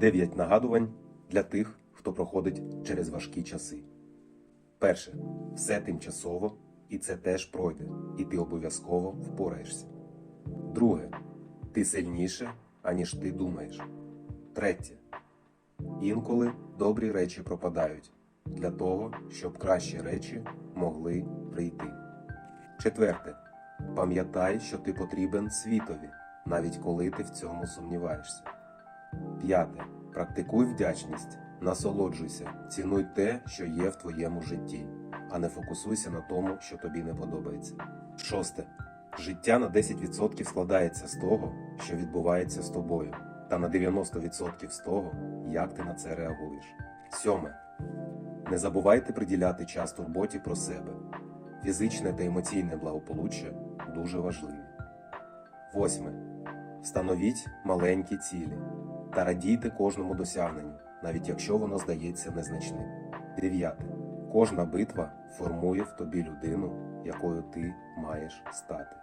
9 нагадувань для тих, хто проходить через важкі часи. Перше. Все тимчасово, і це теж пройде, і ти обов'язково впораєшся. Друге. Ти сильніше, аніж ти думаєш. Третє. Інколи добрі речі пропадають для того, щоб кращі речі могли прийти. Четверте. Пам'ятай, що ти потрібен світові, навіть коли ти в цьому сумніваєшся. П'яте. Практикуй вдячність, насолоджуйся, цінуй те, що є в твоєму житті, а не фокусуйся на тому, що тобі не подобається. Шосте. Життя на 10% складається з того, що відбувається з тобою, та на 90% з того, як ти на це реагуєш. Сьоме. Не забувайте приділяти час турботі про себе. Фізичне та емоційне благополуччя дуже важливі. Восьме. Встановіть маленькі цілі та радійте кожному досягненню, навіть якщо воно здається незначним. 9. Кожна битва формує в тобі людину, якою ти маєш стати.